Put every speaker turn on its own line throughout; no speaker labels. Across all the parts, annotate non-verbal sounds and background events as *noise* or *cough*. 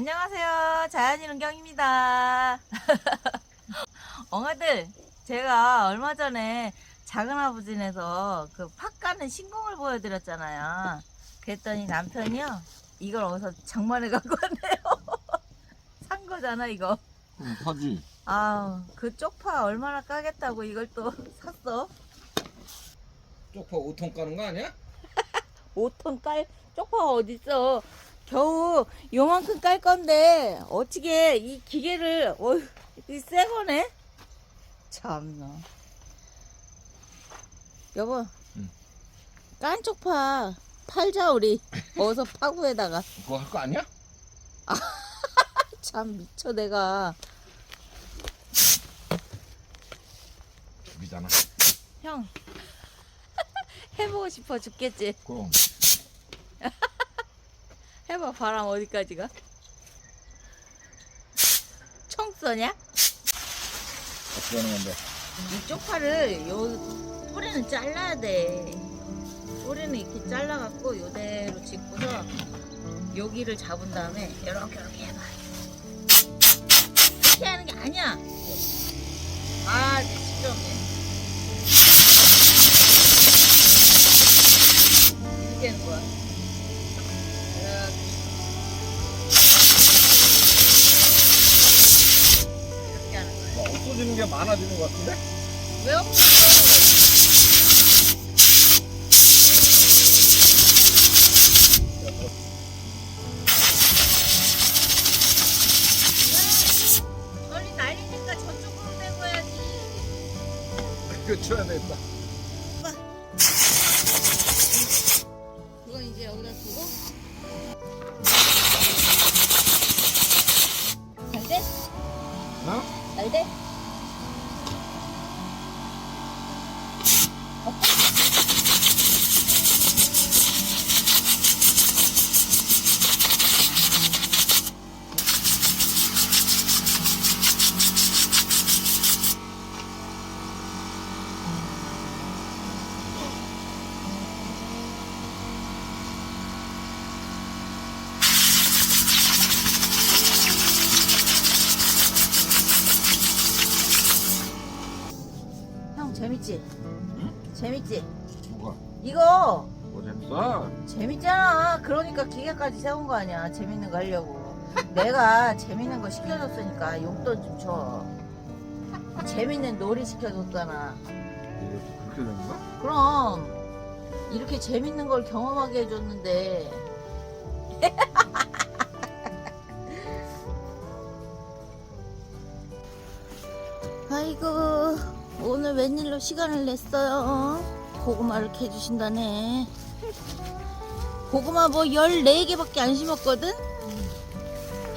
안녕하세요. 자연이 은경입니다. *laughs* 엉아들, 제가 얼마 전에 작은아버지네서 그팥 까는 신공을 보여드렸잖아요. 그랬더니 남편이요. 이걸 어디서 장만해 갖고 왔네요. *laughs* 산 거잖아, 이거.
그럼 사지.
아, 그 쪽파 얼마나 까겠다고 이걸 또 *laughs* 샀어.
쪽파 5통 까는 거 아니야?
5톤 깔 쪽파가 어딨어. 겨우 요만큼 깔 건데 어떻게 이 기계를 어휴 이새 거네. 참나. 여보.
응.
깐 쪽파 팔자 우리. *laughs* 어서 파구에다가.
그거 할 거 아니야? *laughs*
참 미쳐 내가.
미잖아.
형. *laughs* 해보고 싶어 죽겠지.
그럼
해봐 바람 어디까지 가? 총 쏘냐?
어떻게 하는 건데?
이 쪽파를 요 뿌리는 잘라야 돼. 뿌리는 이렇게 잘라갖고 요대로 짚고서 여기를 잡은 다음에 이렇게 이렇게 해봐. 이렇게 하는 게 아니야. 아, 시끄럽네. 게
많아지는 것 같은데?
왜 없어? 저리 날리니까 저쪽으로 내고 야지
그거 쳐야 되겠다.
그건 이제 여기다 두고. 잘 돼?
어?
잘 돼? 형 재밌지? 재밌지?
뭐가?
이거
뭐 재밌어?
재밌잖아. 그러니까 기계까지 세운 거 아니야. 재밌는 거 하려고. *laughs* 내가 재밌는 거 시켜줬으니까 용돈 좀 줘. 재밌는 놀이 시켜줬잖아.
이거 그렇게 되는 거야?
그럼 이렇게 재밌는 걸 경험하게 해줬는데 *laughs* 아이고 오늘 웬일로 시간을 냈어요 고구마를 캐주신다네 고구마 뭐 14개밖에 안 심었거든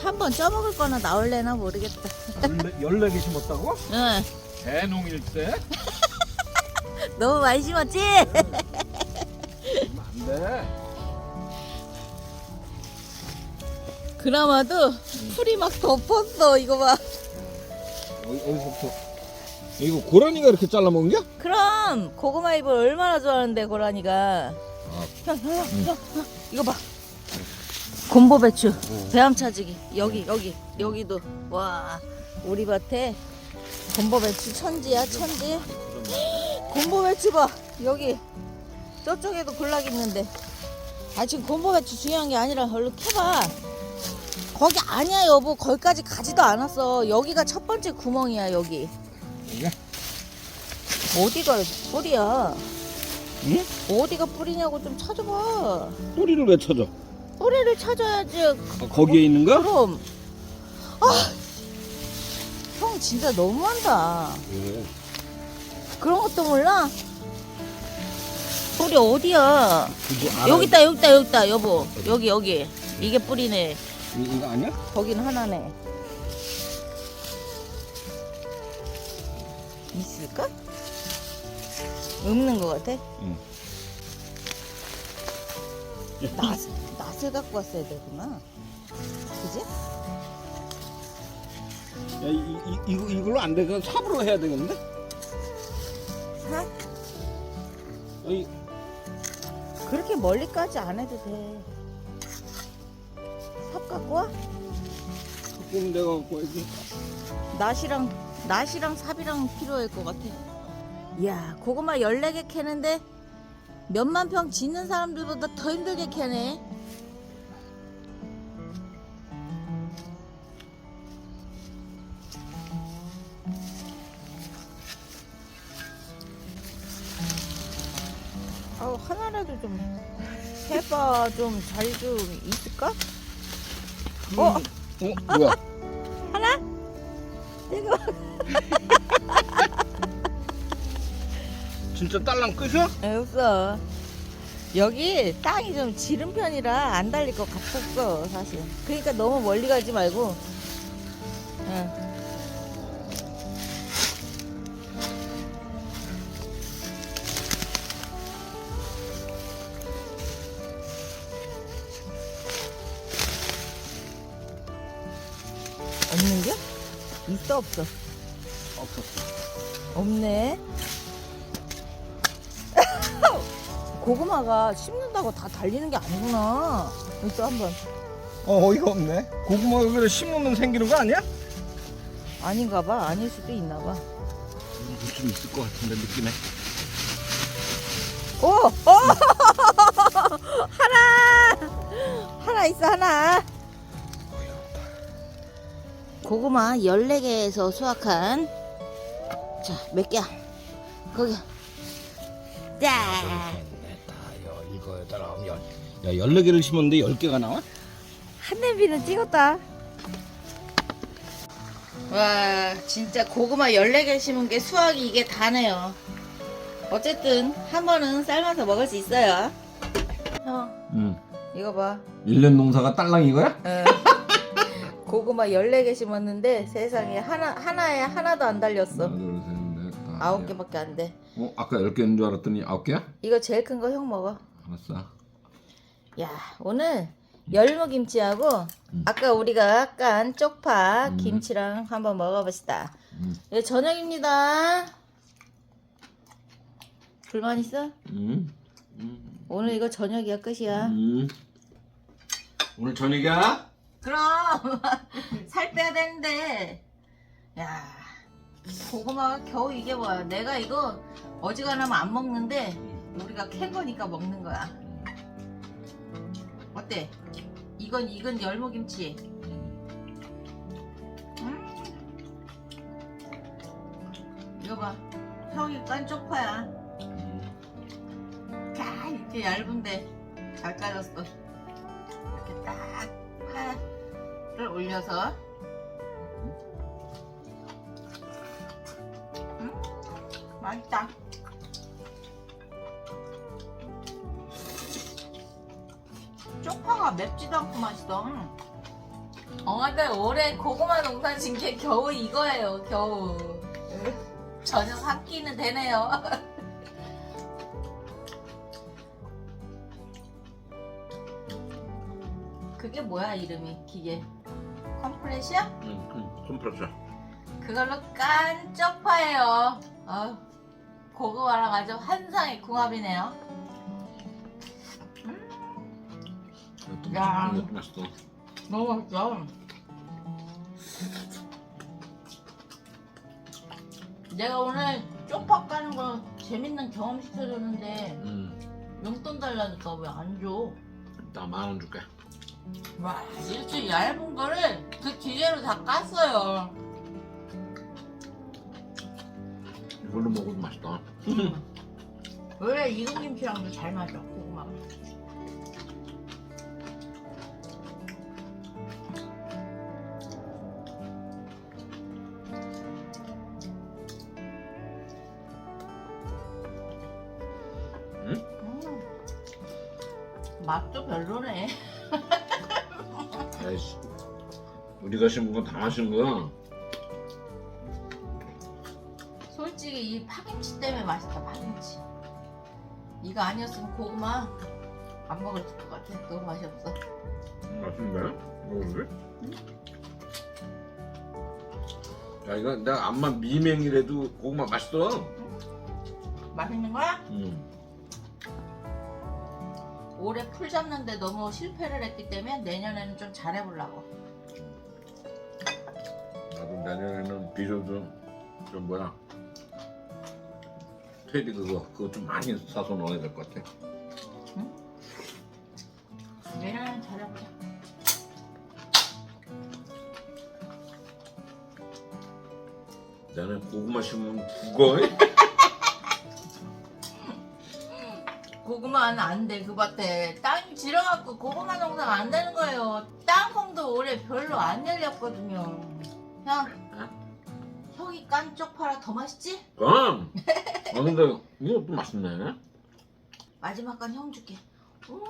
한번 쪄먹을 거나 나올래나 모르겠다
14개 심었다고? *laughs*
응
대농일세? *laughs*
너무 많이 심었지?
그러면 안 돼.
그나마도 풀이 막 덮었어 이거 봐
어디, 어디서부터? 이거 고라니가 이렇게 잘라 먹은 게?
그럼 고구마 잎을 얼마나 좋아하는데 고라니가.
아.
형, 형, 형, 형, 형, 이거 봐. 곰보 배추. 배암 차지기. 여기 여기 여기도. 와. 우리 밭에 곰보 배추 천지야 천지. 곰보 배추 봐. 여기. 저쪽에도 군락 있는데. 아 지금 곰보 배추 중요한 게 아니라 얼른 캐봐. 거기 아니야 여보. 거기까지 가지도 않았어. 여기가 첫 번째 구멍이야 여기
이게?
어디가 뿌리야
응?
어디가 뿌리냐고 좀 찾아봐.
뿌리를 왜 쳐줘?
뿌리를 찾아야지.
아, 거기에 있는 거?
그럼. 아, 형 진짜 너무한다.
왜?
그런 것도 몰라? 뿌리 어디야?
그거 알아?
여기 있다, 여기 있다, 여기 있다, 여보. 여기, 여기. 이게 뿌리네.
이, 이거 아니야?
거긴 하나네. 있을까? 없는 것 같아?
응.
낫, 낫을 갖고 왔어야 되구나. 그지?
야, 이, 이, 이거, 이걸로 안 돼. 그냥 삽으로 해야 되겠는데?
사?
아니,
그렇게 멀리까지 안 해도 돼. 삽 갖고 와?
오면 내가 갖고 와야지.
낫이랑 낫이랑 삽이랑 필요할 것 같아. 이야 고구마 14개 캐는데 몇만 평 짓는 사람들보다 더 힘들게 캐네. 아우 하나라도 좀 해봐 좀 잘 좀 있을까? 어
어? 뭐야?
하나? 이거 *laughs*
진짜 딸랑 끝이야?
없어. 여기 땅이 좀 지른 편이라 안 달릴 것 같았어, 사실. 그러니까 너무 멀리 가지 말고. 응. 있어, 없어?
없었어.
없네. *laughs* 고구마가 심는다고 다 달리는 게 아니구나. 있어 한번.
어 어이가 없네. 고구마가 그래 심으면 생기는 거 아니야?
아닌가 봐. 아닐 수도 있나 봐.
좀 있을 것 같은데 느낌에.
오! 오! *laughs* 하나! 하나 있어, 하나. 고구마 14개에서 수확한 자, 몇 개야? 거기. 자!
여 일곱 여덟 아홉 열. 야 열네 개를 심었는데 열 개가 나와?
한 냄비는 찍었다. 와, 진짜 고구마 14개 심은 게 수확이 이게 다네요. 어쨌든 한 번은 삶아서 먹을 수 있어요. 형,
응.
이거 봐.
1년 농사가 딸랑 이거야?
어. 고구마 14개 심었는데 세상에 하나, 하나에 하나도 안 달렸어. 아홉
여-
개밖에 안 돼.
어 아까 열 개인 줄 알았더니 아홉 개야?
이거 제일 큰 거 형 먹어.
알았어.
야, 오늘 열무김치하고
음.
아까 우리가 깐 쪽파
음.
김치랑 한번 먹어봅시다.
음.
예, 저녁입니다. 불만 있어?
음. 음.
오늘 이거 저녁이야 끝이야.
음. 오늘 저녁이야?
그럼 *laughs* 살 빼야 되는데. 야, 고구마가 겨우 이게 뭐야? 내가 이거 어지간하면 안 먹는데 우리가 캔 거니까 먹는 거야. 어때? 이건 익은 열무김치. 음. 이거 봐. 형이 깐 쪽파야. 이렇게 얇은데 잘 까졌어. 이렇게 딱 파를 올려서. 음, 맛있다. 쪽파가 맵지도 않고 맛있어. 엉아들 올해 고구마 농사 진게 겨우 이거예요, 겨우. 저녁 한 끼는 되네요. *laughs* 그게 뭐야 이름이 기계 컴프레셔?
응. 컴프레셔.
그걸로 깐 쪽파예요 어, 고구마랑 아주 환상의 궁합이네요 야.
이것도 맛있어.
너무 맛있어 내가 오늘 쪽파 까는 거 재밌는 경험 시켜줬는데
음.
용돈 달라니까 왜 안 줘?
이따 만원 줄게.
와 이렇게 얇은 거를 그 기계로 다 깠어요
이걸로 먹어도 맛있다.
원래 익은 김치랑도 잘 맞아 고구마가
응?
음. 맛도 별로네 *laughs*
아이씨. 우리가 심은 건다 맛있는 거야.
솔직히 이 파김치 때문에 맛있다 파김치 이거 아니었으면 고구마 안 먹을 것 같아 너무 맛이 없어
맛있네. 먹을래? 야 이거 내가 암만 미맹이라도 고구마 맛있어.
맛있는 거야?
음.
올해 풀 잡는데 너무 실패를 했기 때문에 내년에는 좀 잘해보려고
내년에는 비료도 좀 뭐야 테디 그거 그거 좀 많이 사서 넣어야 될 것 같아.
내년엔 잘해보자.
나는 고구마 심으면 죽어. *laughs*
고구마는 안 돼, 그 밭에. 땅이 질어갖고 고구마 농사가 안 되는 거예요. 땅콩도 올해 별로 안 열렸거든요. 형, 형이 깐쪽 팔아 더 맛있지?
그럼. 아 근데 이것도 맛있네.
마지막 건형 줄게. 음...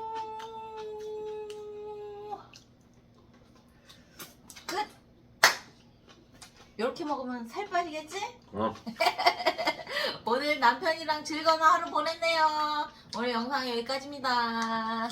끝! 이렇게 먹으면 살 빠지겠지?
어. *laughs*
오늘 남편이랑 즐거운 하루 보냈네요. 오늘 영상 여기까지입니다.